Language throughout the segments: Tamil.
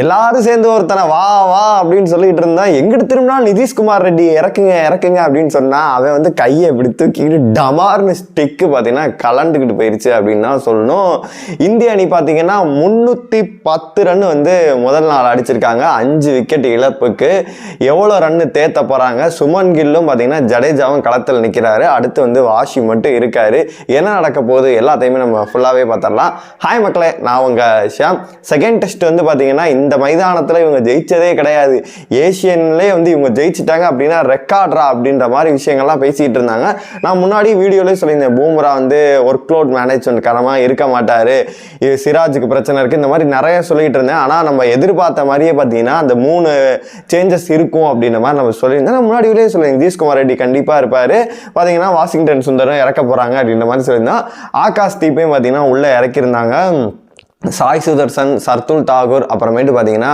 எல்லாரும் சேர்ந்து ஒருத்தனை வா வா அப்படின்னு சொல்லிட்டு இருந்தா எங்கிட்டு திரும்பினா நிதிஷ்குமார் ரெட்டி இறக்குங்க இறக்குங்க அப்படின்னு சொன்னா அவன் வந்து கையை இப்படி தூக்கிட்டு டமார்னு ஸ்டிக்கு பார்த்தீங்கன்னா கலண்டுக்கிட்டு போயிருச்சு அப்படின்னு தான் சொல்லணும். இந்திய அணி பார்த்தீங்கன்னா முன்னூற்றி பத்து ரன் வந்து முதல் நாள் அடிச்சிருக்காங்க. அஞ்சு விக்கெட் இழப்புக்கு எவ்வளோ ரன்னு தேத்த போகிறாங்க சுமன் கில்லும் பார்த்தீங்கன்னா ஜடேஜாவும் களத்தில் நிற்கிறாரு அடுத்து வந்து வாஷி மட்டும் இருக்காரு. என்ன நடக்க போகுது எல்லாத்தையுமே நம்ம ஃபுல்லாகவே பார்த்துடலாம். ஹாய் மக்களே நான் உங்கள் ஷியாம். செகண்ட் டெஸ்ட் வந்து பார்த்தீங்கன்னா இந்த மைதானத்தில் இவங்க ஜெயிச்சதே கிடையாது. ஏஷியன்லேயே வந்து இவங்க ஜெயிச்சிட்டாங்க அப்படின்னா ரெக்கார்ட்ரா அப்படின்ற மாதிரி விஷயங்கள்லாம் பேசிகிட்டு இருந்தாங்க. நான் முன்னாடி வீடியோலேயே சொல்லியிருந்தேன். பூம்ரா வந்து ஒர்க் லோட் மேனேஜ்மெண்ட் காரணமாக இருக்க மாட்டார். இது சிராஜுக்கு பிரச்சனை இருக்குது இந்த மாதிரி நிறைய சொல்லிகிட்டு இருந்தேன். ஆனால் நம்ம எதிர்பார்த்த மாதிரியே பார்த்தீங்கன்னா அந்த மூணு சேஞ்சஸ் இருக்கும் அப்படின்ற மாதிரி நம்ம சொல்லியிருந்தேன். நான் முன்னாடி வீடியோ சொல்லியிருந்தேன் ரெட்டி கண்டிப்பாக இருப்பார். பார்த்தீங்கன்னா வாஷிங்டன் சுந்தரம் இறக்க போகிறாங்க அப்படின்ற மாதிரி சொல்லியிருந்தேன். ஆகாஷ் தீப்பையும் பார்த்தீங்கன்னா உள்ளே இறக்கியிருந்தாங்க. சாய் சுதர்சன் சர்துல் தாகூர் அப்புறமேட்டு பார்த்தீங்கன்னா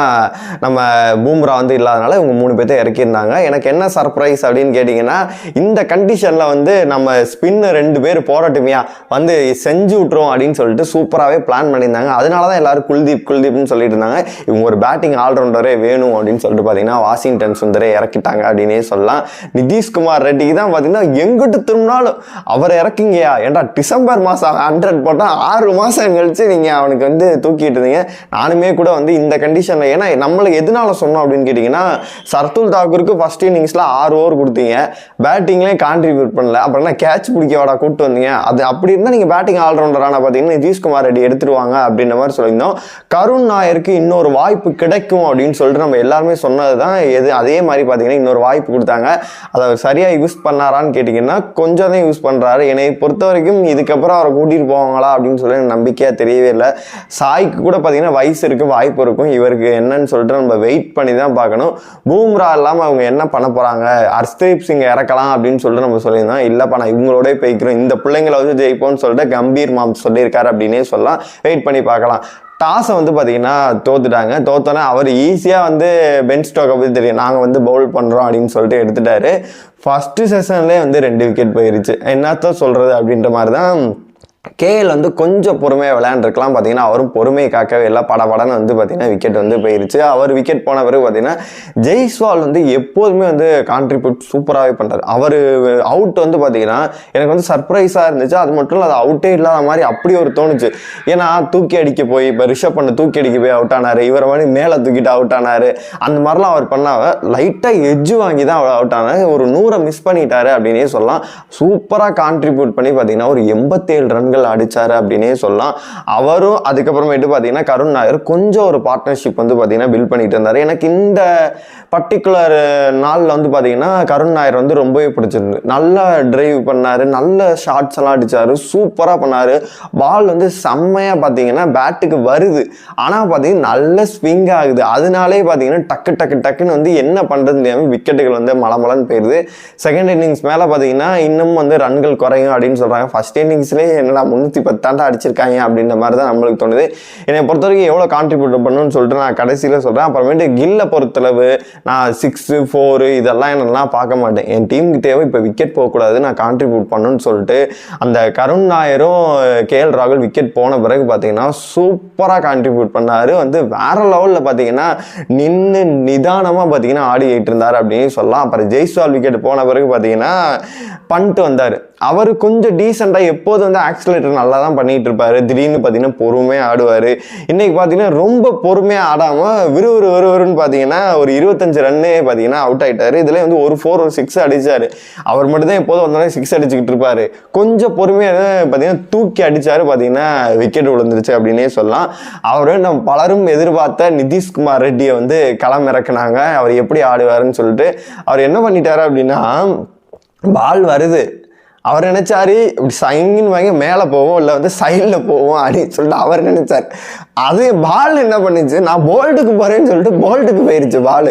நம்ம பூம்ரா வந்து இல்லாதனால இவங்க மூணு பேர்த்த இறக்கியிருந்தாங்க. எனக்கு என்ன சர்ப்ரைஸ் அப்படின்னு கேட்டிங்கன்னா இந்த கண்டிஷனில் வந்து நம்ம ஸ்பின்னு ரெண்டு பேர் போராட்டுமையா வந்து செஞ்சு விட்ருவோம் அப்படின்னு சொல்லிட்டு சூப்பராகவே பிளான் பண்ணியிருந்தாங்க. அதனால தான் எல்லாரும் குல்தீப் குல்தீப்னு சொல்லிட்டு இருந்தாங்க. இவங்க ஒரு பேட்டிங் ஆல்ரவுண்டரே வேணும் அப்படின்னு சொல்லிட்டு பார்த்தீங்கன்னா வாஷிங்டன் சுந்தரே இறக்கிட்டாங்க அப்படின்னே சொல்லலாம். நிதிஷ்குமார் ரெட்டிக்கு தான் பார்த்தீங்கன்னா எங்கிட்டு திரும்பினாலும் அவர் இறக்குங்கயா ஏன்டா டிசம்பர் மாதம் ஹண்ட்ரட் போட்டால் ஆறு மாதம் கழிச்சு நீங்கள் அவனுக்கு வந்து தூக்கிட்டு இருந்தீங்க. நானுமே கூட வந்து இந்த கண்டிஷனில் ஏன்னா நம்மளுக்கு எதனால சொன்னோம் அப்படின்னு கேட்டிங்கன்னா சர்துல் தாக்கூருக்கு ஃபஸ்ட் இன்னிங்ஸில் ஆறு ஓவர் கொடுத்தீங்க. பேட்டிங்லேயும் கான்ட்ரிபியூட் பண்ணல. அப்புறம் என்ன கேட்ச் பிடிக்க வாடா கூப்பிட்டு வந்தீங்க. அது அப்படி இருந்தால் நீங்கள் பேட்டிங் ஆல்ரவுண்டரான பார்த்தீங்கன்னா நிதிஷ்குமார் ரெட்டி எடுத்துருவாங்க அப்படின்ற மாதிரி சொல்லியிருந்தோம். கருண் நாயருக்கு இன்னொரு வாய்ப்பு கிடைக்கும் அப்படின்னு சொல்லிட்டு நம்ம எல்லாருமே சொன்னது தான் எது அதே மாதிரி பார்த்தீங்கன்னா இன்னொரு வாய்ப்பு கொடுத்தாங்க. அதை அவர் சரியாக யூஸ் பண்ணாரான்னு கேட்டிங்கன்னா கொஞ்சம் தான் யூஸ் பண்ணுறாரு என்னை பொறுத்த வரைக்கும் இதுக்கப்புறம் அவரை கூட்டிகிட்டு போவாங்களா அப்படின்னு சொல்லி நம்பிக்கையாக தெரியவே இல்லை. சாய்க்கு கூட பார்த்தீங்கன்னா வயசு இருக்குது வாய்ப்பு இருக்கும். இவருக்கு என்னன்னு சொல்லிட்டு நம்ம வெயிட் பண்ணி தான் பார்க்கணும். பூம்ரா இல்லாமல் அவங்க என்ன பண்ண போகிறாங்க ஹர்ஷ்தீப் சிங் இறக்கலாம் அப்படின்னு சொல்லிட்டு நம்ம சொல்லியிருந்தோம். இல்லைப்பா நான் இவங்களோட போய்க்கிறோம் இந்த பிள்ளைங்களை வந்து ஜெயிப்போம்னு சொல்லிட்டு கம்பீர் மாம் சொல்லியிருக்காரு அப்படின்னே சொல்லலாம். வெயிட் பண்ணி பார்க்கலாம். டாஸை வந்து பார்த்தீங்கன்னா தோத்துட்டாங்க. தோத்தோன்னே அவர் ஈஸியாக வந்து பென் ஸ்டோக்கை பற்றி தெரியும். நாங்கள் வந்து பவுல் பண்ணுறோம் அப்படின்னு சொல்லிட்டு எடுத்துட்டாரு. ஃபஸ்ட்டு செஷன்லேயே வந்து ரெண்டு விக்கெட் போயிருச்சு. என்னத்தான் சொல்கிறது அப்படின்ற மாதிரி தான் கேஎல் வந்து கொஞ்சம் பொறுமையாக விளையாண்டுருக்கலாம். பார்த்தீங்கன்னா அவரும் பொறுமையை காக்கவே இல்லை. படபடன்னு வந்து பார்த்தீங்கன்னா விக்கெட் வந்து போயிருச்சு. அவர் விக்கெட் போன பிறகு பார்த்தீங்கன்னா ஜெய்ஸ்வால் வந்து எப்போதுமே வந்து கான்ட்ரிபியூட் சூப்பராகவே பண்ணுறாரு அவர் அவுட் வந்து பார்த்தீங்கன்னா எனக்கு வந்து சர்ப்ரைஸாக இருந்துச்சு. அது மட்டும் இல்லை அது அவுட்டே இல்லாத மாதிரி அப்படி ஒரு தோணுச்சு. ஏன்னா தூக்கி அடிக்க போய் இப்போ ரிஷப் பண்ண தூக்கி அடிக்க போய் அவுட் ஆனார். இவரை மாதிரி மேலே தூக்கிட்டு அவுட் ஆனார். அந்த மாதிரிலாம் அவர் பண்ணாவ லைட்டாக எஜ்ஜு வாங்கி தான் அவர் அவுட் ஆனார். ஒரு நூறை மிஸ் பண்ணிட்டாரு அப்படின்னே சொல்லலாம். சூப்பராக கான்ட்ரிபியூட் பண்ணி பார்த்தீங்கன்னா ஒரு எண்பத்தேழு ரன் ரன்கள் அடித்தார் அப்படின்னே சொல்லலாம். அவரும் அதுக்கப்புறமேட்டு பார்த்தீங்கன்னா கருண் நாயர் கொஞ்சம் ஒரு பார்ட்னர்ஷிப் வந்து பார்த்தீங்கன்னா பில்ட் பண்ணிகிட்டு இருந்தார். எனக்கு இந்த பர்டிகுலர் நாளில் வந்து பார்த்தீங்கன்னா கருண் நாயர் வந்து ரொம்பவே பிடிச்சிருந்து நல்லா டிரைவ் பண்ணார். நல்ல ஷாட்ஸ் எல்லாம் அடித்தார் சூப்பராக பண்ணார். பால் வந்து செம்மையாக பார்த்தீங்கன்னா பேட்டுக்கு வருது. ஆனால் பார்த்தீங்கன்னா நல்ல ஸ்விங் ஆகுது. அதனாலே பார்த்தீங்கன்னா டக்கு டக்கு டக்குன்னு வந்து என்ன பண்ணுறது தெரியாமல் விக்கெட்டுகள் வந்து மலமலன்னு போயிடுது செகண்ட் இன்னிங்ஸ் மேலே பார்த்தீங்கன்னா இன்னும் வந்து ரன்கள் குறையும் அப்படின்னு சொல்கிறாங்க ஃபஸ்ட் இன்னிங்ஸ்லேயே என்னடா முந்நூற்றி பத்தாண்டா அடிச்சிருக்காங்க அப்படின்ற மாதிரி தான் நம்மளுக்கு தோணுது. என்னை பொறுத்த வரைக்கும் எவ்வளோ கான்ட்ரிபியூட் பண்ணணும்னு சொல்லிட்டு நான் கடைசியில் சொல்கிறேன் அப்புறமேட்டு கில்லை பொறுத்தளவு நான் சிக்ஸு ஃபோரு இதெல்லாம் என்னெல்லாம் பார்க்க மாட்டேன். என் டீமுக்கு தேவை இப்போ விக்கெட் போகக்கூடாது நான் கான்ட்ரிபியூட் பண்ணணும்னு சொல்லிட்டு அந்த கருண் நாயரும் கே எல் ராகுல் விக்கெட் போன பிறகு பார்த்தீங்கன்னா சூப்பராக கான்ட்ரிபியூட் பண்ணார். வந்து வேறு லெவலில் பார்த்தீங்கன்னா நின்று நிதானமாக பார்த்தீங்கன்னா ஆடிக்கிட்டு இருந்தார் அப்படின்னு சொல்லலாம். அப்புறம் ஜெய்ஸ்வால் விக்கெட் போன பிறகு பார்த்தீங்கன்னா பண்ணிட்டு வந்தார். அவர் கொஞ்சம் டீசெண்டாக எப்போதும் வந்து ஆக்சிலேட்டர் நல்லா தான் பண்ணிகிட்டு இருப்பாரு திடீர்னு பார்த்தீங்கன்னா பொறுமையாக ஆடுவார். இன்றைக்கி பார்த்தீங்கன்னா ரொம்ப பொறுமையாக ஆடாமல் விறுவிறு விறுவிறுன்னு பார்த்தீங்கன்னா ஒரு இருபத்தஞ்சு ரன்னு பார்த்தீங்கன்னா அவுட் ஆகிட்டார் இதில் வந்து ஒரு ஃபோர் ஒரு சிக்ஸ் அடித்தார் அவர் மட்டும்தான் எப்போதும் வந்தோடனே சிக்ஸ் அடிச்சுக்கிட்டு இருப்பார். கொஞ்சம் பொறுமையாக பார்த்தீங்கன்னா தூக்கி அடித்தார் பார்த்தீங்கன்னா விக்கெட் விழுந்துருச்சு அப்படின்னே சொல்லலாம். அவர் நம்ம பலரும் எதிர்பார்த்த நிதிஷ்குமார் ரெட்டியை வந்து களம் இறக்குனாங்க அவர் எப்படி ஆடுவாருன்னு சொல்லிட்டு அவர் என்ன பண்ணிட்டாரு அப்படின்னா பால் வருது. அவர் நினைச்சாரு இப்படி சைங்கின்னு வாங்கி மேலே போவோம் இல்லை வந்து சைடில் போவோம் அப்படின்னு சொல்லிட்டு அவர் நினைச்சார். அது பால் என்ன பண்ணுச்சு? நான் போல்ட்டுக்கு போறேன்னு சொல்லிட்டு போல்ட்டுக்கு போயிருச்சு பால்.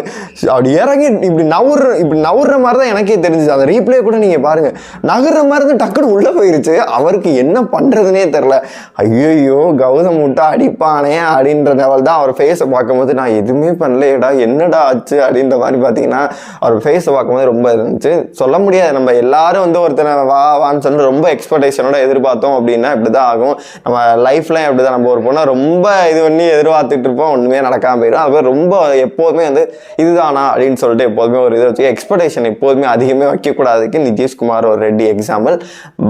அப்படி இறங்கி இப்படி நவுற இப்படி நவுற மாதிரி தான் எனக்கே தெரிஞ்சுச்சு அந்த ரீப்ளே கூட நீங்கள் பாருங்க. நகர்ற மாதிரி தான் டக்குனு உள்ளே போயிருச்சு. அவருக்கு என்ன பண்ணுறதுனே தெரில ஐயோ கௌதம் விட்டா அடிப்பானே அப்படின்ற லெவல் தான் அவர் ஃபேஸை பார்க்கும்போது நான் எதுவுமே பண்ணலையடா என்னடா ஆச்சு? அப்படின்ற மாதிரி பார்த்தீங்கன்னா அவர் ஃபேஸை பார்க்கும்போது ரொம்ப இருந்துச்சு. சொல்ல முடியாது. நம்ம எல்லாரும் வந்து ஒருத்தனை வா ஆவான்னு சொல்லி ரொம்ப எக்ஸ்பெக்டேஷனோட எதிர்பார்த்தோம் அப்படின்னா இப்படி தான் ஆகும். நம்ம லைஃப்லாம் இப்படி தான் நம்ம ஒரு பொண்ணை ரொம்ப இது பண்ணி எதிர்பார்த்துட்டு இருப்போம். ஒன்றுமே நடக்காமல் போயிடும். அது ரொம்ப எப்போதுமே வந்து இதுதானா அப்படின்னு சொல்லிட்டு எப்போதுமே ஒரு இதை வச்சு எக்ஸ்பெக்டேஷன் எப்போதுமே அதிகமே வைக்கக்கூடாதுக்கு நிதிஷ்குமார் ஒரு ரெட்டி எக்ஸாம்பிள்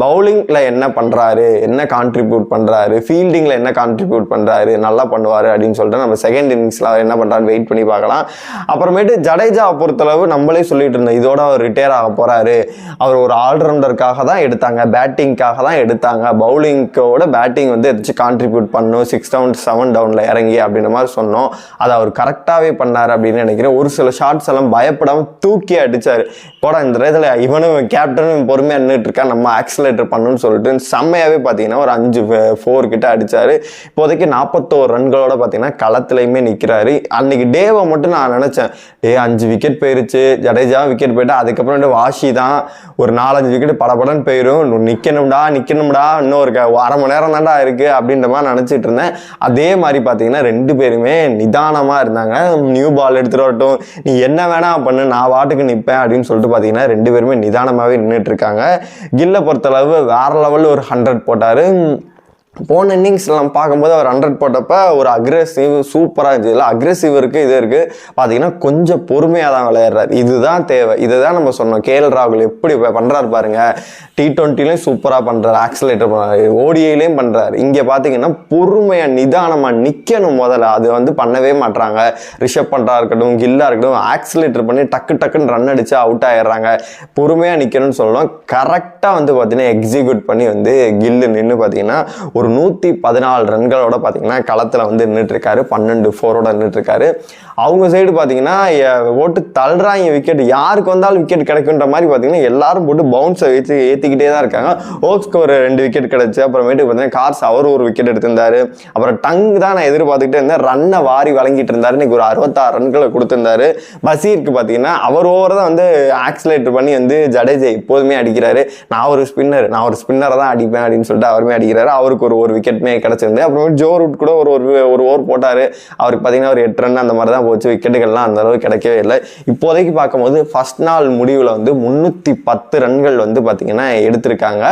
பவுலிங்கில் என்ன பண்ணுறாரு என்ன கான்ட்ரிபியூட் பண்ணுறாரு ஃபீல்டிங்கில் என்ன கான்ட்ரிபியூட் பண்ணுறாரு நல்லா பண்ணுவார் அப்படின்னு சொல்லிட்டு நம்ம செகண்ட் இன்னிங்ஸில் அவர் என்ன பண்ணுறாரு வெயிட் பண்ணி பார்க்கலாம். அப்புறமேட்டு ஜடேஜா பொறுத்தளவு நம்மளே சொல்லிட்டு இருந்தோம் இதோட அவர் ரிட்டையர் ஆக போகிறாரு அவர் ஒரு ஆல்ரவுண்டருக்காக தான் எடுத்தாங்க. பேட்டிங்காக தான் எடுத்தாங்க. பவுலிங்கோட பேட்டிங் வந்து எதாச்சும் கான்ட்ரிபியூட் பண்ணும் சிக்ஸ் டவுன் செவன் டவுனில் இறங்கி அப்படின்ற மாதிரி சொன்னோம். அதை அவர் கரெக்டாகவே பண்ணார் அப்படின்னு நினைக்கிறேன். ஒரு சில ஷார்ட்ஸ் எல்லாம் பயப்படாமல் தூக்கி அடிச்சார். போடா இந்த இதில் இவனும் கேப்டனும் பொறுமையாக நின்றுட்டு இருக்கா நம்ம ஆக்சிலேட்டர் பண்ணணும்னு சொல்லிட்டு. செம்மையாகவே பார்த்தீங்கன்னா ஒரு அஞ்சு ஃபோர் கிட்ட அடித்தார் இப்போதைக்கு நாற்பத்தோரு ரன்களோட பார்த்தீங்கன்னா களத்துலையுமே நிற்கிறாரு அன்னைக்கு டேவை மட்டும் நான் நினச்சேன். டே அஞ்சு விக்கெட் போயிருச்சு. ஜடேஜா விக்கெட் போயிட்டு. அதுக்கப்புறம் வாஷி தான். ஒரு நாலஞ்சு விக்கெட் படபடன்னு போயிடும் நிற்கணும்டா நிற்கணும்டா இன்னும் ஒரு அரை மணி நேரம் தான்டா இருக்குது அப்படின்ற மாதிரி நினச்சிட்டு இருந்தேன். அதே மாதிரி பார்த்தீங்கன்னா ரெண்டு பேருமே நிதானமாக இருந்தாங்க. நியூ பால் எடுத்துகிட்டு வரட்டும். நீ என்ன வேணா பண்ணு நான் வாட்டுக்கு நிற்பேன் அப்படின்னு சொல்லிட்டு பார்த்தீங்கன்னா ரெண்டு பேருமே நிதானமாகவே நின்றுட்டு இருக்காங்க. கில்லை பொறுத்தளவு வேற லெவலில் ஒரு ஹண்ட்ரட் போட்டாரு. போன இன்னிங்ஸ்லாம் பார்க்கும்போது அவர் ஹண்ட்ரட் போட்டப்ப ஒரு அக்ரெசிவ் சூப்பராக இருந்துச்சு இல்லை அக்ரெசிவ் இருக்குது இது இருக்குது பார்த்தீங்கன்னா கொஞ்சம் பொறுமையாக தான் விளையாடுறாரு. இதுதான் தேவை. இதுதான் நம்ம சொன்னோம். கேஎல் ராகுல் எப்படி பண்ணுறாரு பாருங்க. டி ட்வெண்ட்டிலையும் சூப்பராக பண்ணுறாரு ஆக்சிலேட்டர் பண்ணுறாரு ஓடிஐலையும் பண்ணுறாரு இங்கே பார்த்தீங்கன்னா பொறுமையாக நிதானமாக நிற்கணும் முதல்ல. அது வந்து பண்ணவே மாட்றாங்க. ரிஷப் பண்ணுறா இருக்கட்டும் கில்லாக இருக்கட்டும் ஆக்சிலேட்டர் பண்ணி டக்கு டக்குன்னு ரன் அடிச்சு அவுட் ஆயிடுறாங்க. பொறுமையாக நிற்கணும்னு சொல்லணும். கரெக்டாக வந்து பார்த்தீங்கன்னா எக்ஸிக்யூட் பண்ணி வந்து கில்லு நின்று பார்த்தீங்கன்னா ஒரு நூற்றி பதினாலு ரன்களோட பார்த்தீங்கன்னா களத்தில் வந்து நின்றுட்டுருக்காரு பன்னெண்டு ஃபோரோட நின்றுட்டுருக்காரு அவங்க சைடு பார்த்தீங்கன்னா ஓட்டு தள்ளுறாங்க விக்கெட் யாருக்கு வந்தாலும் விக்கெட் கிடைக்குன்ற மாதிரி பார்த்தீங்கன்னா எல்லாரும் போட்டு பவுன்ஸை வச்சு ஏற்றிக்கிட்டே தான் இருக்காங்க. ஓக்ஸ்க்கு ஒரு ரெண்டு விக்கெட் கிடச்சி அப்புறமேட்டு பார்த்தீங்கன்னா கார்ஸ் அவர் ஒரு விக்கெட் எடுத்திருந்தாரு. அப்புறம் டங் தான் நான் எதிர்பார்த்துக்கிட்டே இருந்தேன். ரன்னை வாரி வழங்கிட்டு இருந்தார். இன்னைக்கு ஒரு அறுபத்தாறு ரன்களை கொடுத்துருந்தாரு. பசீருக்கு பார்த்தீங்கன்னா அவர் ஓவர் தான் வந்து ஆக்சிலேட்டர் பண்ணி வந்து ஜடேஜா எப்போதுமே அடிக்கிறாரு. நான் ஒரு ஸ்பின்னர் நான் ஒரு ஸ்பின்னரை தான் அடிப்பேன் அப்படின்னு சொல்லிட்டு அவருமே அடிக்கிறாரு. அவருக்கு ஒரு ஒரு விக்கெட்டுமே கிடைச்சிருந்து அப்புறமேட்டு ஜோ ரூட் கூட ஒரு ஒரு ஒரு ஓவர் போட்டார். அவருக்கு பார்த்தீங்கன்னா ஒரு எட்டு ரன் அந்த மாதிரி தான் போச்சு விக்கெட்டுகள்லாம் அந்த அளவுக்கு கிடைக்கவே இல்லை. இப்போதைக்கு பார்க்கும்போது ஃபர்ஸ்ட் நாள் முடிவில் வந்து முந்நூற்றி பத்து ரன்கள் வந்து பார்த்தீங்கன்னா எடுத்திருக்காங்க.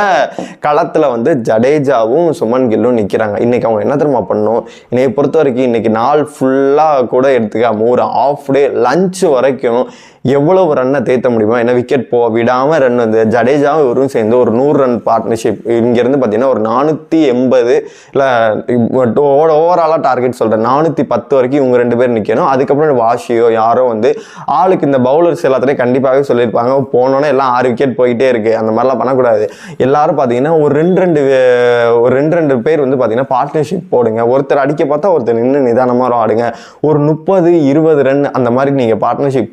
களத்தில் வந்து ஜடேஜாவும் சுமன் கில்லும் நிற்கிறாங்க இன்னைக்கு அவங்க என்ன தெரியுமா பண்ணணும்? என்னை பொறுத்த வரைக்கும் இன்றைக்கி நாள் ஃபுல்லாக கூட எடுத்துக்காம ஒரு ஆஃப் டே லஞ்ச் வரைக்கும் எவ்வளவு ரன்னை தேத்த முடியுமோ என்ன விக்கெட் போ விடாமல் ரன் வந்து ஜடேஜாவும் இவரும் சேர்ந்து ஒரு நூறு ரன் பார்ட்னர்ஷிப் இங்கேருந்து பார்த்தீங்கன்னா ஒரு நானூற்றி எண்பது இல்லை ஓவராலாக டார்கெட் சொல்கிறேன் நானூற்றி பத்து வரைக்கும் இவங்க ரெண்டு பேர் நிற்கணும் அதுக்கப்புறம் வாஷியோ யாரோ வந்து ஆளுக்கு இந்த பவுலர்ஸ் எல்லாத்துலேயும் கண்டிப்பாகவே சொல்லியிருப்பாங்க. போனோன்னே எல்லாம் ஆறு விக்கெட் போயிட்டே இருக்கு. அந்த மாதிரிலாம் பண்ணக்கூடாது. எல்லாரும் பார்த்தீங்கன்னா ஒரு ரெண்டு ரெண்டு ஒரு ரெண்டு ரெண்டு பேர் வந்து பார்த்தீங்கன்னா பார்ட்னர்ஷிப் போடுங்க. ஒருத்தர் அடிக்க பார்த்தா ஒருத்தர் நின்று நிதானமாக ஆடுங்க ஒரு முப்பது இருபது ரன் அந்த மாதிரி நீங்கள் பார்ட்னர்ஷிப்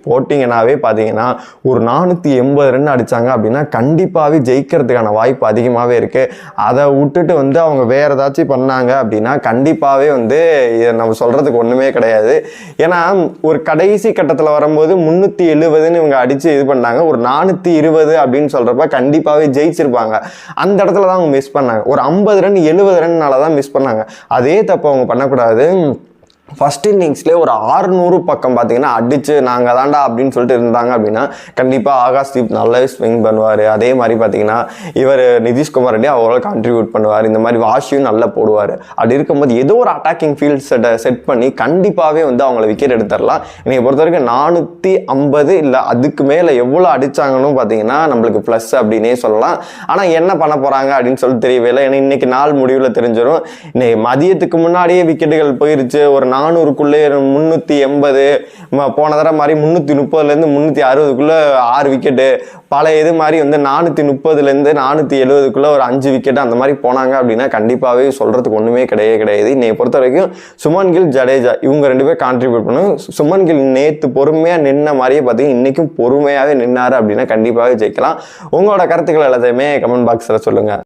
போட்டிங்கன்னாவே பார்த்தீங்கன்னா ஒரு நானூற்றி எண்பது ரன் அடிச்சாங்க அப்படின்னா கண்டிப்பாகவே ஜெயிக்கிறதுக்கான வாய்ப்பு அதிகமாகவே இருக்குது அதை விட்டுட்டு வந்து அவங்க வேறு ஏதாச்சும் பண்ணாங்க அப்படின்னா கண்டிப்பாகவே வந்து இதை நம்ம சொல்கிறதுக்கு ஒன்றுமே கிடையாது. ஏன்னா ஒரு கடைசி கட்டத்தில் வரும்போது முந்நூற்றி எழுபதுன்னு இவங்க அடித்து இது பண்ணாங்க. ஒரு நானூற்றி இருபது அப்படின்னு சொல்கிறப்ப கண்டிப்பாகவே ஜெயிச்சிருப்பாங்க. அந்த இடத்துல தான் அவங்க மிஸ் பண்ணாங்க. ஒரு ஐம்பது ரன் எழுபது ரன்னால தான் மிஸ் பண்ணாங்க. அதே தப்பு அவங்க பண்ணக்கூடாது. ஃபர்ஸ்ட் இன்னிங்ஸ்லேயே ஒரு ஆறுநூறு பக்கம் பார்த்தீங்கன்னா அடித்து நாங்கள் தாண்டா அப்படின்னு சொல்லிட்டு இருந்தாங்க அப்படின்னா கண்டிப்பாக ஆகாஷ் தீப் நல்லாவே ஸ்விங் பண்ணுவார். அதே மாதிரி பார்த்தீங்கன்னா இவர் நிதிஷ்குமார் ரெட்டி அவ்வளோ கான்ட்ரிபியூட் பண்ணுவார். இந்த மாதிரி வாஷியும் நல்லா போடுவார். அப்படி இருக்கும்போது ஏதோ ஒரு அட்டாக்கிங் ஃபீல்ட் செட்டை செட் பண்ணி கண்டிப்பாகவே வந்து அவங்கள விக்கெட் எடுத்துடலாம். என்னை பொறுத்த வரைக்கும் நானூற்றி ஐம்பது இல்லை அதுக்கு மேலே எவ்வளோ அடித்தாங்கன்னு பார்த்தீங்கன்னா நம்மளுக்கு ப்ளஸ் அப்படின்னே சொல்லலாம். ஆனால் என்ன பண்ண போகிறாங்க அப்படின்னு சொல்லி தெரியவே இல்லை. ஏன்னா இன்னைக்கு நாள் முடிவில் தெரிஞ்சிடும் இன்னைக்கு மதியத்துக்கு முன்னாடியே விக்கெட்டுகள் போயிருச்சு. ஒரு நாள் நானூறுக்குள்ளே முந்நூற்றி எண்பது. போன தடவை மாதிரி முந்நூற்றி முப்பதுலேருந்து முந்நூற்றி அறுபதுக்குள்ளே ஆறு விக்கெட்டு பல இது மாதிரி வந்து நானூற்றி முப்பதுலேருந்து நானூற்றி எழுபதுக்குள்ளே ஒரு அஞ்சு விக்கெட் அந்த மாதிரி போனாங்க அப்படின்னா கண்டிப்பாகவே சொல்கிறதுக்கு ஒன்றுமே கிடையவே கிடையாது. இன்னைக்கு பொறுத்த வரைக்கும் சுமன் கில் ஜடேஜா இவங்க ரெண்டு பேர் கான்ட்ரிபியூட் பண்ணும் சுமன் கில் நேற்று பொறுமையாக நின்ன மாதிரியே பார்த்தீங்கன்னா இன்றைக்கும் பொறுமையாகவே நின்னார் அப்படின்னா கண்டிப்பாகவே ஜெயிக்கலாம். உங்களோட கருத்துக்கள் எல்லாத்தையுமே கமெண்ட் பாக்ஸில் சொல்லுங்கள்